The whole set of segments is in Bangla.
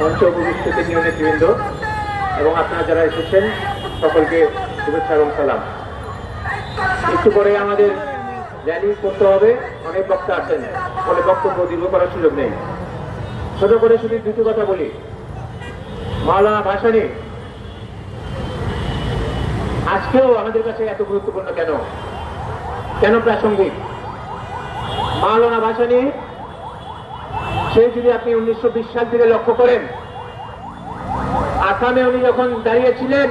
মঞ্চ উপস্থিত নিয়ম নেতৃবৃন্দ এবং আপনারা যারা এসেছেন, সকলকে শুভেচ্ছা এবং সালাম। একটু পরে আমাদের র্যালি করতে হবে। অনেক বক্তা আছেন, ফলে বক্তব্য দীর্ঘ করার সুযোগ নেই। ছোট করে শুধু দুটো কথা বলি। মাওলানা ভাসানি। আজকেও আমাদের কাছে এত গুরুত্বপূর্ণ কেন? কেন প্রাসঙ্গিক? মাওলানা ভাসানি সে যদি আপনি উনিশশো বিশ সাল থেকে লক্ষ্য করেন, আসামে উনি যখন দাঁড়িয়েছিলেন,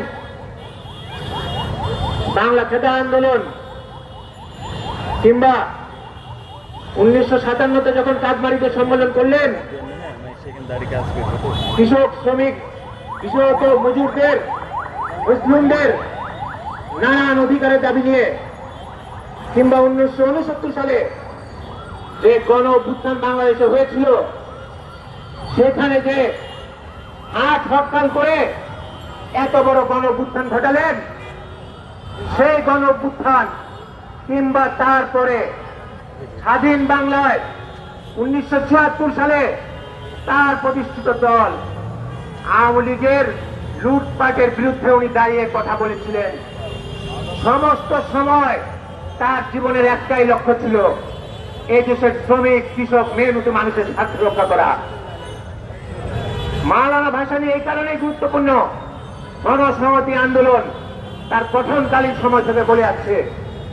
বাংলা খেতা আন্দোলন, কিংবা উনিশশো সাতান্নতে যখন কাঠমারিতে সম্মেলন করলেন, কৃষক, শ্রমিক, কৃষক মজুরদের, মুসলিমদের নানান অধিকারের দাবি নিয়ে, কিংবা উনিশশো উনসত্তর সালে যে গণ অভ্যুত্থান বাংলাদেশে হয়েছিল সেখানে যে আট হরতাল করে এত বড় গণ ঘটালেন, সেই গণ কিংবা তারপরে স্বাধীন বাংলায় উনিশশো ছিয়াত্তর সালে তার প্রতিষ্ঠিত দল আওয়ামী লীগের লুটপাটের বিরুদ্ধে উনি দাঁড়িয়ে কথা বলেছিলেন। সমস্ত সময় তার জীবনের একটাই লক্ষ্য ছিল, এই দেশের শ্রমিক, কৃষক, মেহনত মানুষের স্বার্থ রক্ষা করা। মাওলানা ভাসানী এই কারণেই গুরুত্বপূর্ণ। গণসংহতি আন্দোলন তার গঠনকালীন সময় থেকে বলে আসছে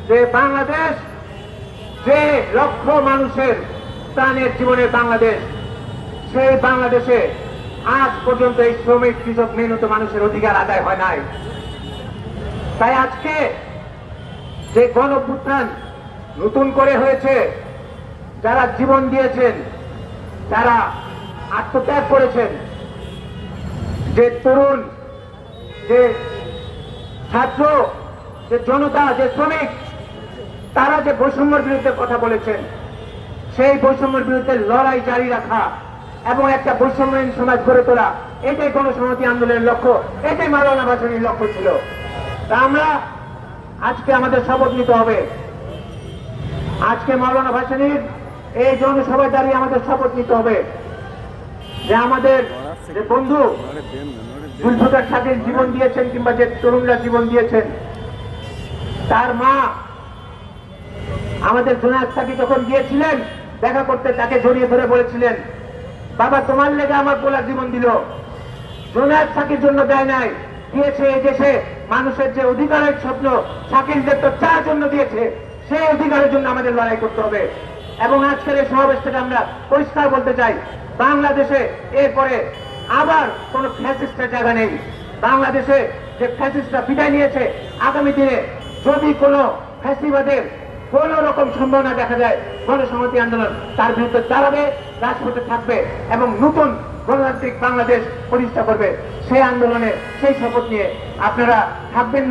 যে বাংলাদেশ যে লক্ষ মানুষের প্রাণের জীবনের বাংলাদেশ, সেই বাংলাদেশে আজ পর্যন্ত এই শ্রমিক, কৃষক, মেহনত মানুষের অধিকার আদায় হয় নাই। তাই আজকে যে গণ নতুন করে হয়েছে, যারা জীবন দিয়েছেন যারা আত্মত্যাগ করেছেন যে তরুণ, যে ছাত্র, যে জনতা, যে শ্রমিক, তারা যে বৈষম্যের বিরুদ্ধে কথা বলেছেন, সেই বৈষম্যের বিরুদ্ধে লড়াই জারি রাখা এবং একটা বৈষম্যহীন সমাজ গড়ে তোলা, এটাই গণসংহতি আন্দোলনের লক্ষ্য, এটাই মালানা ভাষণের লক্ষ্য ছিল। তা আমরা আজকে আমাদের শপথ নিতে হবে। আজকে মাওলানা ভাসানির এই জনসভায় দাঁড়িয়ে আমাদের শপথ নিতে হবে যে আমাদের যে বন্ধু জীবন দিয়েছেন কিংবা যে তরুণরা জীবন দিয়েছেন, তার মা আমাদের যখন গিয়েছিলেন দেখা করতে তাকে জড়িয়ে ধরে বলেছিলেন, বাবা, তোমার লেগে আমার পোলার জীবন দিল। জোনায়দ সাকির জন্য দেয় নাই, দিয়েছে এই দেশে। মানুষের যে অধিকারের স্বপ্ন সাকিরদের তো চার জন্য দিয়েছে। সেই অধিকারের জন্য আমাদের লড়াই করতে হবে। এবং আজকের এই সমাবেশ থেকে আমরা পরিষ্কার বলতে চাই, বাংলাদেশে এরপরে আবার কোন ফ্যাসিস্টের জায়গা নেই। বাংলাদেশে যে ফ্যাসিস্টরা বিদায় নিয়েছে, আগামী দিনে যদি কোনো ফ্যাসিবাদের কোন রকম সম্ভাবনা দেখা যায়, গণসংহতি আন্দোলন তার বিরুদ্ধে দাঁড়াবে, রাজপথে থাকবে এবং নতুন গণতান্ত্রিক বাংলাদেশ প্রতিষ্ঠা করবে। সেই আন্দোলনে সেই শপথ নিয়ে আপনারা থাকবেন না।